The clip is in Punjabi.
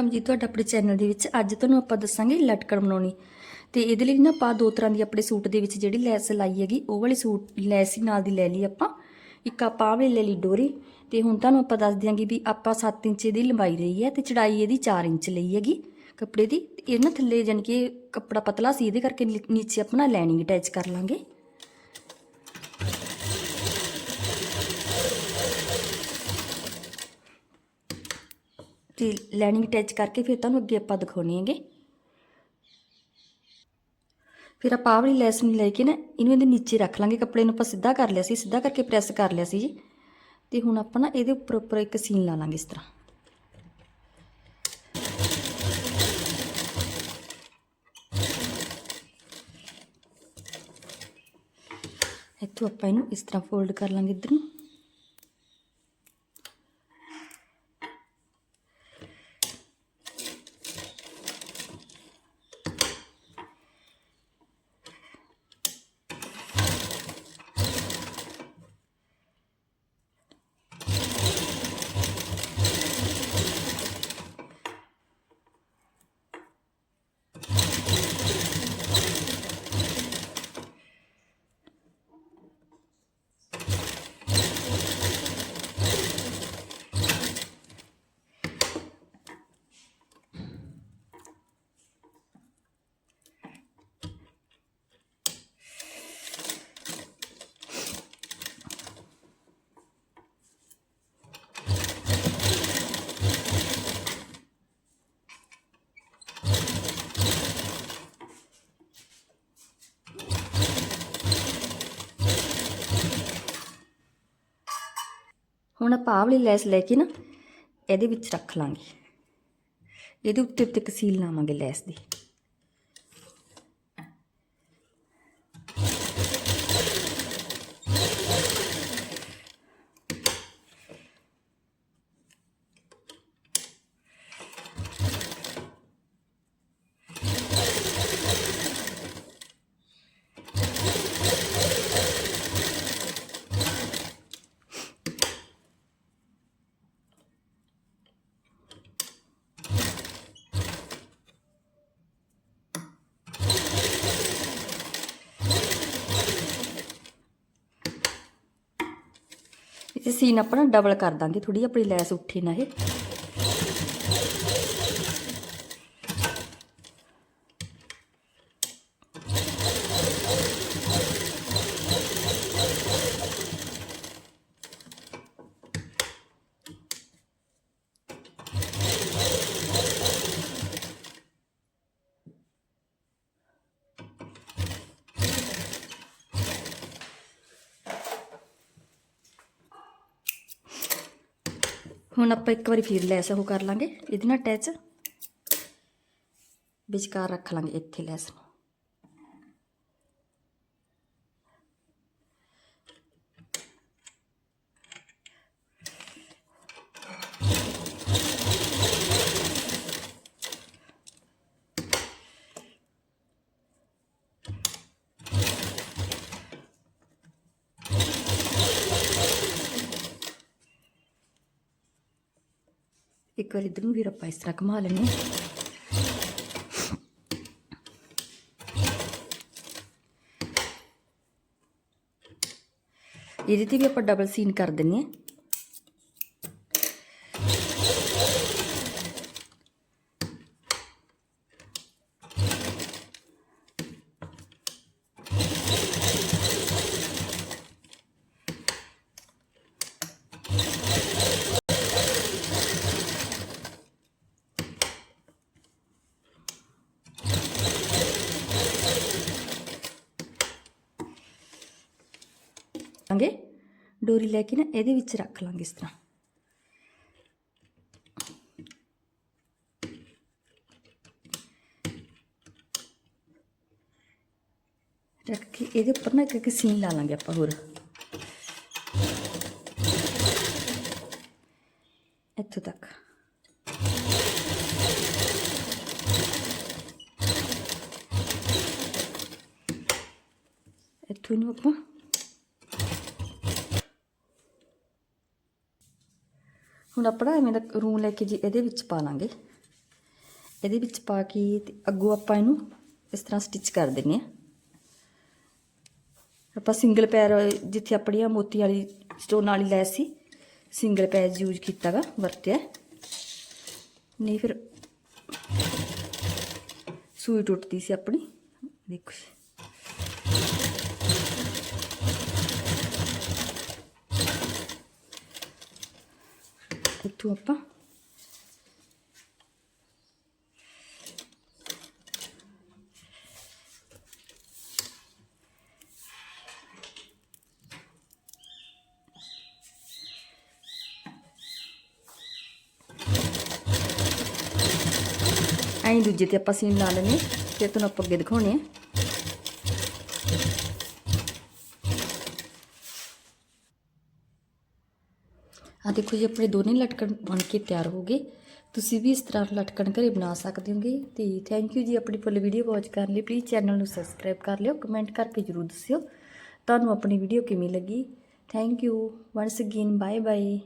ਵੈਲਕਮ ਜੀ ਤੁਹਾਡਾ ਆਪਣੇ ਚੈਨਲ ਦੇ ਵਿੱਚ। ਅੱਜ ਤੁਹਾਨੂੰ ਆਪਾਂ ਦੱਸਾਂਗੇ ਲਟਕਣ ਬਣਾਉਣੀ। ਤੇ ਇਹਦੇ ਲਈ ਨਾ ਆਪਾਂ ਦੋ ਤਰ੍ਹਾਂ ਦੀ ਆਪਣੇ ਸੂਟ ਦੇ ਵਿੱਚ ਜਿਹੜੀ ਲੈਸ ਲਾਈ ਹੈਗੀ, ਉਹ ਵਾਲੀ ਸੂਟ ਲੈਸ ਹੀ ਨਾਲ ਦੀ ਲੈ ਲਈ ਆਪਾਂ। ਇੱਕ ਆਪਾਂ ਆਹ ਵਾਲੀ ਲੈ ਲਈ ਡੋਰੀ। ਤੇ ਹੁਣ ਤੁਹਾਨੂੰ ਆਪਾਂ ਦੱਸ ਦਿਆਂਗੇ ਵੀ ਆਪਾਂ 7 ਇੰਚ ਦੀ ਲੰਬਾਈ ਲਈ ਹੈ ਤੇ ਚੜਾਈ ਇਹਦੀ 4 ਇੰਚ ਲਈ ਹੈਗੀ ਕੱਪੜੇ ਦੀ। ਤੇ ਇਹ ਨਾ ਥੱਲੇ ਜਾਣੀ ਕਿ ਕੱਪੜਾ ਪਤਲਾ ਸੀ, ਇਹਦੇ ਕਰਕੇ ਨੀ- ਨੀਚੇ ਆਪਣਾ ਲਾਈਨਿੰਗ ਅਟੈਚ ਕਰ ਲਾਂਗੇ। ਤੇ ਲਾਈਨਿੰਗ ਅਟੈਚ ਕਰਕੇ ਫਿਰ ਤੁਹਾਨੂੰ ਅੱਗੇ ਆਪਾਂ ਦਿਖਾਉਣੀ ਹੈਗੇ। ਫਿਰ ਆਪਾਂ ਆਹ ਵਾਲੀ ਲੈਸ ਨੂੰ ਲੈ ਕੇ ਨਾ ਇਹਨੂੰ ਇਹਦੇ ਨੀਚੇ ਰੱਖ ਲਾਂਗੇ। ਕੱਪੜੇ ਨੂੰ ਆਪਾਂ ਸਿੱਧਾ ਕਰ ਲਿਆ ਸੀ, ਸਿੱਧਾ ਕਰਕੇ ਪ੍ਰੈਸ ਕਰ ਲਿਆ ਸੀ ਜੀ। ਤੇ ਹੁਣ ਆਪਾਂ ਨਾ ਇਹਦੇ ਉੱਪਰ ਉੱਪਰ ਇੱਕ ਸੀਨ ਲਾ ਲਾਂਗੇ ਇਸ ਤਰ੍ਹਾਂ। ਇੱਥੋਂ ਆਪਾਂ ਇਹਨੂੰ ਇਸ ਤਰ੍ਹਾਂ ਫੋਲਡ ਕਰ ਲਾਂਗੇ ਇੱਧਰ ਨੂੰ। ਹੁਣ ਆਪਾਂ ਆਹ ਵਾਲੀ ਲੈਸ ਲੈ ਕੇ ਨਾ ਇਹਦੇ ਵਿੱਚ ਰੱਖ ਲਾਂਗੇ ਇਹਦੇ ਉੱਤੇ ਉੱਤੇ ਇੱਕ ਸੀਲ ਲਾਵਾਂਗੇ ਲੈਸ ਦੀ ਇਹ ਸੀਨ ਆਪਣਾ ਡਬਲ ਕਰ ਦਾਂਗੇ ਥੋੜੀ ਆਪਣੀ ਲੈਸ ਉੱਠੀ ਨਾ ਇਹ। ਹੁਣ ਆਪਾਂ ਇੱਕ ਵਾਰੀ ਫਿਰ ਲੈਸ ਉਹ ਕਰ ਲਾਂਗੇ, ਇਹਦੇ ਨਾਲ ਅਟੈਚ ਵਿਚਕਾਰ ਰੱਖ ਲਾਂਗੇ ਇੱਥੇ ਲੈਸ ਨੂੰ। ਇੱਕ ਵਾਰ ਇਧਰ ਨੂੰ ਵੀ ਆਪਾਂ ਇਸ ਤਰ੍ਹਾਂ ਘੁਮਾ ਲੈਣੇ ਇਹਦੇ ਤੇ ਵੀ ਆਪਾਂ ਡਬਲ ਸੀਨ ਕਰ ਦਿੰਨੇ ਆ ਲਾਂਗੇ ਡੋਰੀ ਲੈ ਕੇ ਨਾ ਇਹਦੇ ਵਿੱਚ ਰੱਖ ਲਾਂਗੇ ਇਸ ਤਰ੍ਹਾਂ ਰੱਖ ਕੇ ਇਹਦੇ ਉੱਪਰ ਨਾ ਇੱਕ ਇੱਕ ਸੀਨ ਲਾ ਲਾਂਗੇ ਆਪਾਂ ਹੋਰ ਇੱਥੋਂ ਤੱਕ ਇੱਥੋਂ ਨੂੰ ਆਪਾਂ ਹੁਣ ਆਪਣਾ ਐਵੇਂ ਦਾ ਰੂੰ ਲੈ ਕੇ ਜੀ ਇਹਦੇ ਵਿੱਚ ਪਾ ਲਾਂਗੇ। ਇਹਦੇ ਵਿੱਚ ਪਾ ਕੇ ਤੇ ਅੱਗੋਂ ਆਪਾਂ ਇਹਨੂੰ ਇਸ ਤਰ੍ਹਾਂ ਸਟਿਚ ਕਰ ਦਿੰਨੇ ਆ। ਆਪਾਂ ਸਿੰਗਲ ਪੈਰ ਜਿੱਥੇ ਆਪਣੀ ਆ ਮੋਤੀ ਵਾਲੀ ਸਟੋਨ ਵਾਲੀ ਲੈਸ ਸੀ ਸਿੰਗਲ ਪੈਰ ਯੂਜ਼ ਕੀਤਾਗਾ, ਵਰਤਿਆ। ਨਹੀਂ ਫਿਰ ਸੂਈ ਟੁੱਟਦੀ ਸੀ ਆਪਣੀ। ਦੇਖੋ ਇੱਥੋਂ ਆਪਾਂ ਐਂ ਦੂਜੇ ਤੇ ਆਪਾਂ ਸੀਨ ਲਾ ਲੈਣੇ ਫਿਰ ਤੁਹਾਨੂੰ ਆਪਾਂ ਅੱਗੇ ਦਿਖਾਉਣੇ ਆ ਆ ਦੇਖੋ ਜੀ, ਆਪਣੇ ਦੋਨੇ ਲਟਕਣ ਬਣ ਕੇ ਤਿਆਰ ਹੋ ਗਏ। ਤੁਸੀਂ ਵੀ ਇਸ ਤਰ੍ਹਾਂ ਲਟਕਣ ਘਰੇ ਬਣਾ ਸਕਦੇ ਹੋਗੇ। ਤੇ ਥੈਂਕ ਯੂ ਜੀ ਆਪਣੀ ਫੁੱਲ ਵੀਡੀਓ ਵਾਚ ਕਰਨ ਲਈ। ਪਲੀਜ਼ ਚੈਨਲ ਨੂੰ ਸਬਸਕ੍ਰਾਈਬ ਕਰ ਲਿਓ ਕਮੈਂਟ ਕਰਕੇ ਜਰੂਰ ਦੱਸਿਓ। ਤੁਹਾਨੂੰ ਆਪਣੀ ਵੀਡੀਓ ਕਿਵੇਂ ਲੱਗੀ? Thank you once again bye bye